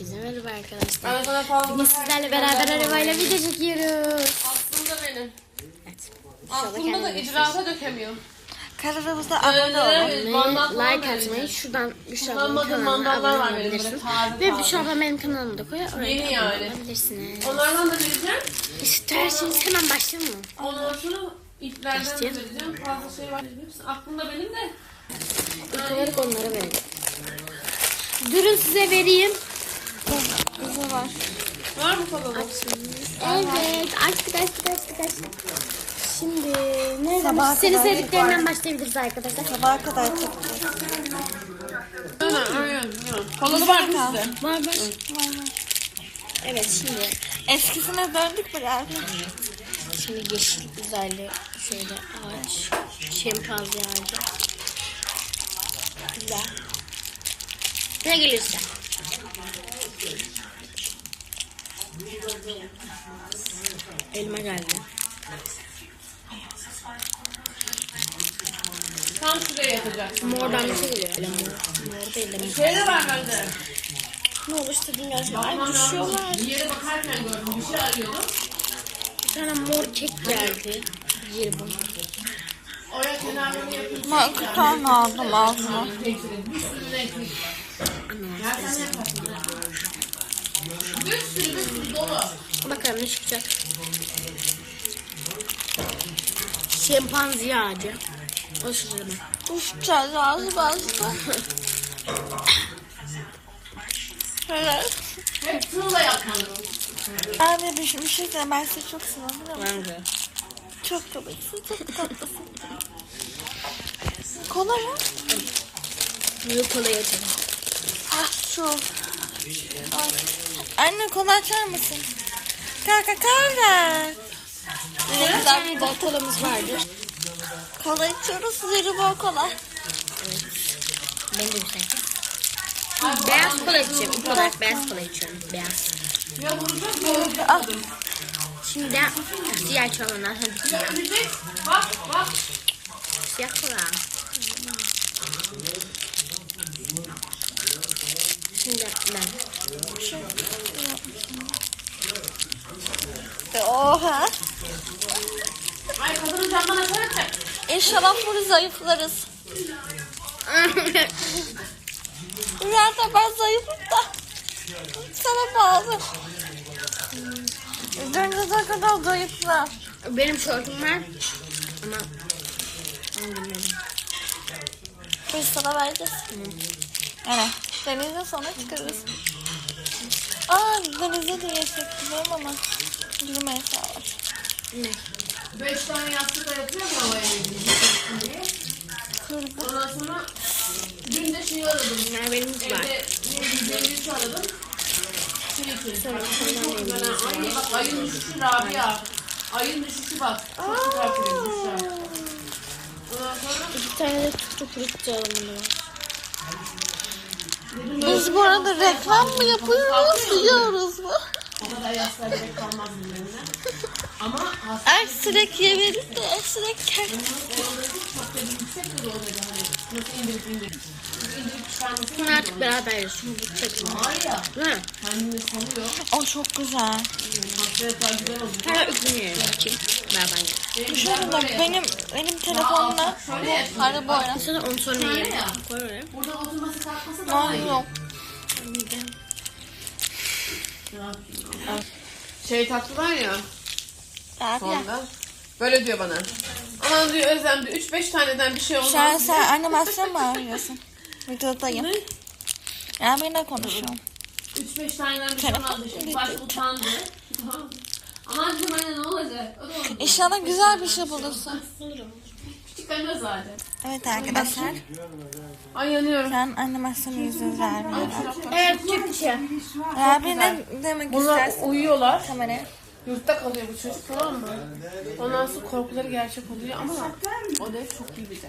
Herkese merhaba arkadaşlar. Sana fazla Bugün sizlerle beraber arabayla video çekiyoruz. Aslında benim. Evet. Aslında da icraata dökemiyor. Kanalımıza abone. Evet, falan like atmayı şuradan Büşra Kullanmadığım kanalına abone var benim böyle olabilirsin. taze Ve. Büşra abla benim kanalımı da koyar. Oraya Yeni da abone yani. olabilirsiniz. Onlardan da vereceğim. İsterseniz hemen başlayalım mı? Ondan sonra iplerden de vereceğim. Fazla şey var. Aklımda benim de. İlk olarak onlara verelim. Durun size vereyim. Bize var. Var mı falan? Evet. Açtık açtık açtık açtık. Şimdi nereden Sabaha Senin kadar sevdiklerinden başlayabiliriz arkadaşlar. Sabaha kadar çekeceğiz. Kolalı var mı sizde? Var var. Evet şimdi Eskisine döndük mü yani? Şimdi yeşil uzaylı şöyle ağaç, şempanze ağacı. Güzel. Ne gelirse. Elma geldi. Tam şuraya yatacak. Mordan bir şey geliyor. Öyle mor. Değil de mor. Şey de var bende. Ne olur istediğin yazma. Ay düşüyorlar. Bir yere bakarken gördüm. Bir şey arıyordum. Bir tane mor kek geldi. Yer bu. Oraya kenarlarını yapayım. Ben iki tane aldım ağzıma. Bir sürü renkli. Ya sen ne yaparsın? Bir sürü bir sürü dolu. Bakalım ne çıkacak. Şempanze ağacı. O şurada. Uçacağız ağzı bazı. Şöyle. Hep tığla yapmalı. Abi bir, bir şey de ben sizi çok seviyorum. biliyor musun? Bence. Çok komiksin, çok tatlısın. Kola ya. Büyük kolayı açalım. Ah şu. Ay. Anne kola açar mısın? Kanka kahve. Ne güzel bir Bol kolamız vardır. kola içiyoruz. Zeribor kola. Ben de güzel. Beyaz kola içeceğim. İlk olarak beyaz kola içiyorum. Beyaz. Ah. Şimdi de siyah çoğundan. Ölecek. Bak bak. Siyah kola. Şimdi ben. Oha. Ay kadının camdan açarak çek. İnşallah bunu zayıflarız. Zaten ben zayıfım da. Sana bağlı. Dönce ne kadar zayıflar. Benim şortum var. Ama. Biz sana vereceğiz. Evet. Denize sonra çıkarız. Aa denize de geçecektim ama yürüme yasağı var. Ne? Beş tane yastıkla yapıyor mu havaya ilgili? Kırdı. Ondan sonra dün de şeyi aradım. Bunlar benim var. Evde ne aradım. Şey için. Bana anne bak ayın düşüşü Rabia. Ayın düşüşü bak. Çok güzel. Ondan sonra İki tane de tuttu alımını var. Biz bu arada reklam mı yapıyoruz diyoruz mu? Kadar yastığa gerek kalmaz birbirine. Ama hasta sürekli veririz de sürekli. oradaki çok da yüksek de olmadı hani. Nasıl indirip indirip. İndirip çıkarması Bunu artık beraber yiyoruz. Şunu bu çekme. var ya. Mi? Kendini salıyor. O çok güzel. Hasret güzel oldu. Her öpünü yiyorum. Kim? Beraber yiyoruz. Şöyle bak benim benim bu araba oynar. Sonra onu sonra ya. Koy oraya. Burada oturması kalkması daha iyi. Ne yok. Şey taktılar ya Abi ya. sonunda. Böyle diyor bana. Aman diyor Özlem diyor 3-5 taneden bir şey olmaz. Şu an sen animasyon mu arıyorsun? Videodayım. Ya ben de konuşuyorum. 3-5 taneden bir şey olmaz. diyor. Baş utandı. Aman dedim anne ne olacak? O da oldu. İnşallah güzel bir şey bulursun. Anne zaten. Evet arkadaşlar. Ay yanıyorum. Şu an animasyonu izliyoruz abi. Evet şey. Abi ne demek Bunlar istersin? uyuyorlar. Kameraya. Yurtta kalıyor bu çocuk tamam mı? Ondan sonra korkuları gerçek oluyor ama o da çok iyi bir de.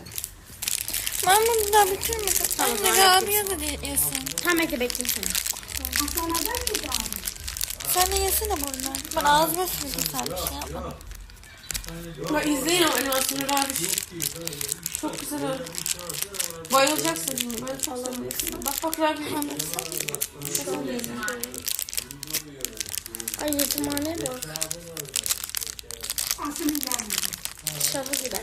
Ben bunu da bitirmedim. Anne Rabia da yesin. Tamam bekle bekle sen. Sen de yesene buradan. Ben ağzıma sürdüm sen bir şey yapma. Bak izleyin o animasyonu abi. Çok güzel oldu. Bayılacaksın şimdi. Ben çok seviyorum. Bak bak Rabia. Çok iyi. Yetimhane bu. Şabı gibi.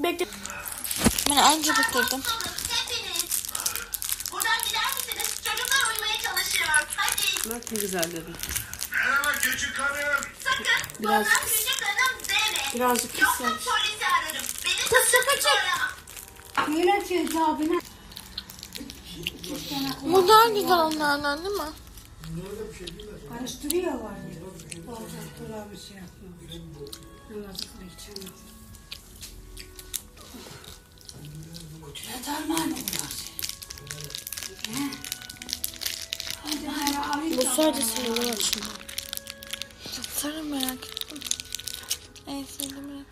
Bekle. Ben anca bitirdim. Bak ne güzel dedim. Merhaba küçük hanım. Sakın Biraz- bana küçük hanım deme. Birazcık Yoksa kısar. polisi ararım. Beni sakın arama. Yine cezabına Bu daha güzel onlardan değil mi? karıştırıyorlar. Bozukluğa bir şey yapmıyor. Yazıklı için. Kudret Armağan bunlar. He? Hadi. Bu sadece var şimdi. Sarı merak ettim. En sevdiğim renk.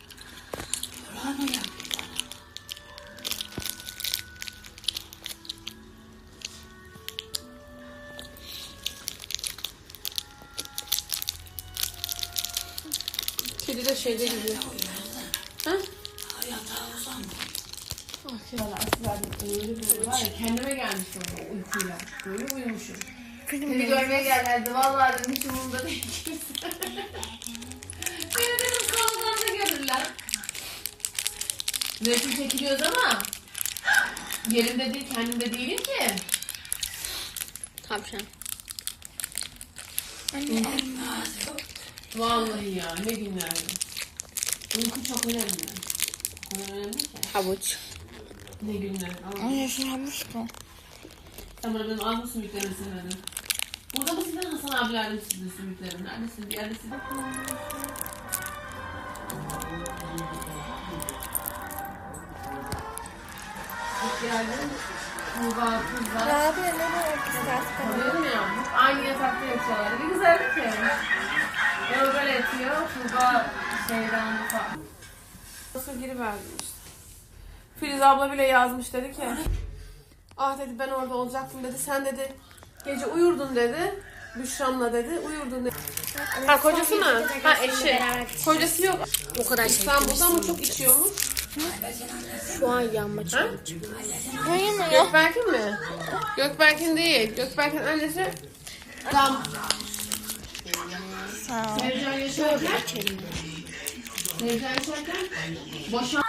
Yap. Kedi de şeyde gibi. Ha? Yatağa uzan. Ah ya aslında öyle bir var ya kendime gelmiştim o uykuyla. Böyle uyumuşum. Seni görmeye geldilerdi. Vallahi dedim hiç umurumda değil. Beni dedim salonlarda görürler. Resim çekiliyoruz ama yerimde değil kendimde değilim ki. Tavşan. Vallahi ya ne günlerdi. Uyku çok önemli. O kadar önemli ki. Havuç. Ne günler. Ama Ay yaşlanmış bu. sen bana benim az mı sümüklerimi silmedin? Burada mı sildin Hasan abiler mi sildi sümüklerini? Neredesin? Bir yerde. Bir yerde Tuğba, kızlar. Abi ne demek istersin? Diyorum ya, aynı yatakta yatıyorlar. Ne güzel ki. Yol böyle yatıyor, Tuğba şeyden falan. Nasıl giriverdim işte. Filiz abla bile yazmış dedi ki. Ah dedi ben orada olacaktım dedi. Sen dedi gece uyurdun dedi. Büşram'la dedi. Uyurdun dedi. Ha kocası mı? Ha eşi. Kocası yok. O kadar şey. İstanbul'da ama çok içiyormuş. Şu an yanma ya? Gökberk'in mi? Gökberk'in değil. Gökberk'in annesi Tam Sağ ol. Sevcan yaşarken Sevcan yaşarken boşan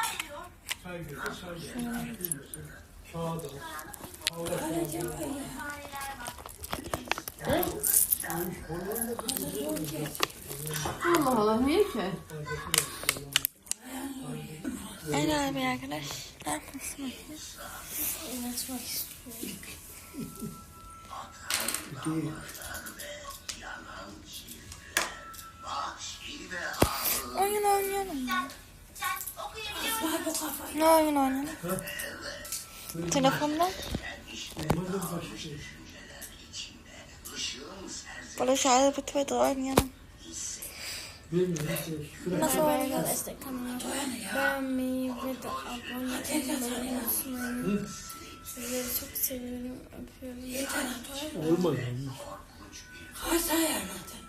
Allah Allah niye ki? El abi arkadaş. Ne yapmışsın? Oyun oynayalım. Okuyabiliyor Ne oyun oynayalım? Telefonda. Böyle şahane pıtı pıtı oynayalım. Nasıl oynayacağız? Tamam. Beğenmeyi ve de abone olmayı unutmayın. Sizleri çok seviyorum. Öpüyorum. Olmadı. Hayır sen yerlerden.